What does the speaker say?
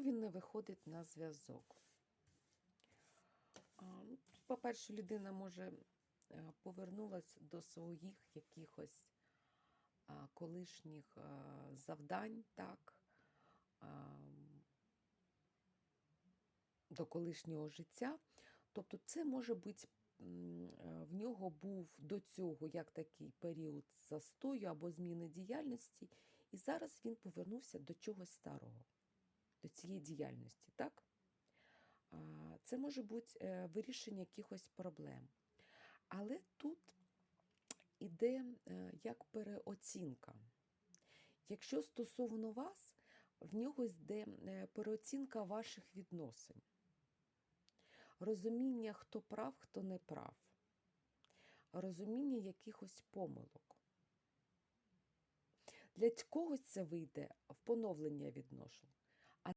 Він не виходить на зв'язок? Ну, По-перше, людина може е, повернулася до своїх якихось колишніх завдань, так, до колишнього життя. Тобто, це може бути е, в нього був до цього як такий період застою або зміни діяльності, і зараз він повернувся до чогось старого, до цієї діяльності. так? Це може бути е, вирішення якихось проблем. Але тут іде е, як переоцінка. Якщо стосовно вас, в нього йде е, переоцінка ваших відносин, розуміння, хто прав, хто не прав, розуміння якихось помилок. Для когось це вийде в поновлення відношень,